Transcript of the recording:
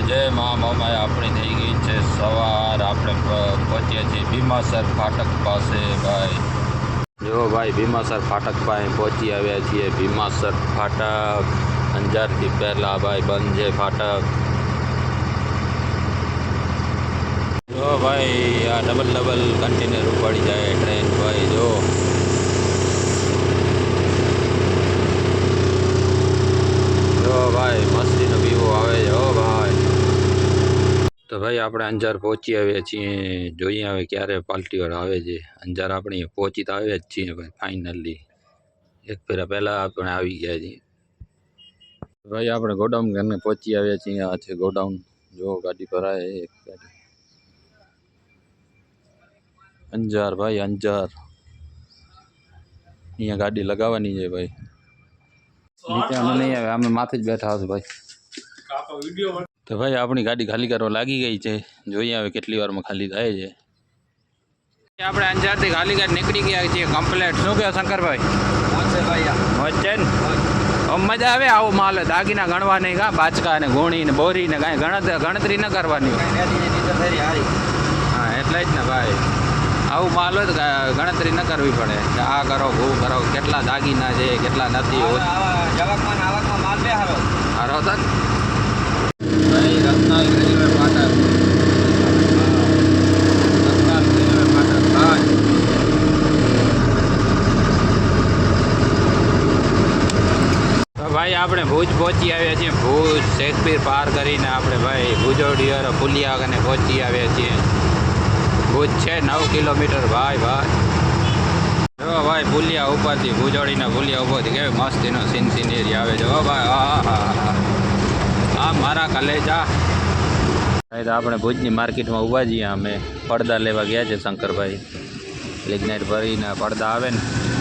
જય મા મામા આપણી થઈ ગઈ છે સવાર. આપણે પહોંચ્યા છીએ ભીમાસર ફાટક પાસે, ભાઈ. જો ભાઈ, ભીમાસર ફાટક પાસે પહોંચી આવ્યા છીએ. ભીમાસર ફાટક. અંજારથી પહેલાં ભાઈ બંધ છે ફાટક. જો ભાઈ, આ ડબલ ડબલ કન્ટેનર ઉપાડી જાય ટ્રેન ભાઈ, જો ભાઈ મસ્તીનો વ્યૂ આવે છે હો ભાઈ તો ભાઈ આપણે અંજાર પહોંચી આવ્યા છીએ. જોઈએ હવે ક્યારે પાલટીવાળા આવે છે. અંજાર આપણે પહોંચી તો આવ્યા જ છીએ ભાઈ ફાઇનલી એક ફેરા પહેલાં આપણે આવી ગયા છીએ. ભાઈ આપણે ગોડાઉન ઘરને પહોંચી આવ્યા છીએ. આ છે ગોડાઉન. જો ગાડી ભરાય એક ગાડી. અંજાર ભાઈ, અંજાર. અહીંયા ગાડી લગાવવાની છે ભાઈ. નીચે અમે નહીં આવે અમે માથે જ બેઠા હશે ભાઈ. તો ભાઈ આપણી ગાડી ખાલી કરવા લાગી ગઈ છે. જોઈએ હવે કેટલી વારમાં ખાલી થાય છે. આપણે અંજારથી ખાલી ગાડી નીકળી ગયા છીએ કમ્પ્લેટ શું કહો શંકરભાઈ? મોજ આવે આવો માલ દાગીના ગણવા નહીં કાં બાચકા ને ગોણી ને બોરી ને કાંઈ ગણતરી ગણતરી ન કરવાની. હા એટલે જ ને ભાઈ. આવું માલ જ ગણતરી ન કરવી પડે. કે આ કરો ઘઉં કરો કેટલા દાગીના છે કેટલા નથી હારો. હતા ને ભાઈ રત્નાલ રેલવે ફાટક રત્નાલ રેલવે ફાટક ભાઈ તો ભાઈ, આપણે ભુજ પહોંચી આવ્યા છીએ. ભુજ શેખપીર પાર કરીને આપણે ભાઈ, ભુજોડિયર પુલિયા અને પહોંચી આવ્યા છીએ. ભુજ છે નવ કિલોમીટર. ભાઈ ભાઈ. જો ભાઈ, પુલિયા ઉપરથી, ભુજોડીના પુલિયા ઉપરથી કેવી મસ્તીનો સીન સિનેરી આવે છે. હો ભાઈ, હા હા આ મારા કલેજા. ભાઈ, તો આપણે ભુજની માર્કેટમાં ઊભા છીએ. અમે પડદા લેવા ગયા છે શંકરભાઈ. લિગ્નાઇટ ભરીને પડદા આવે ને.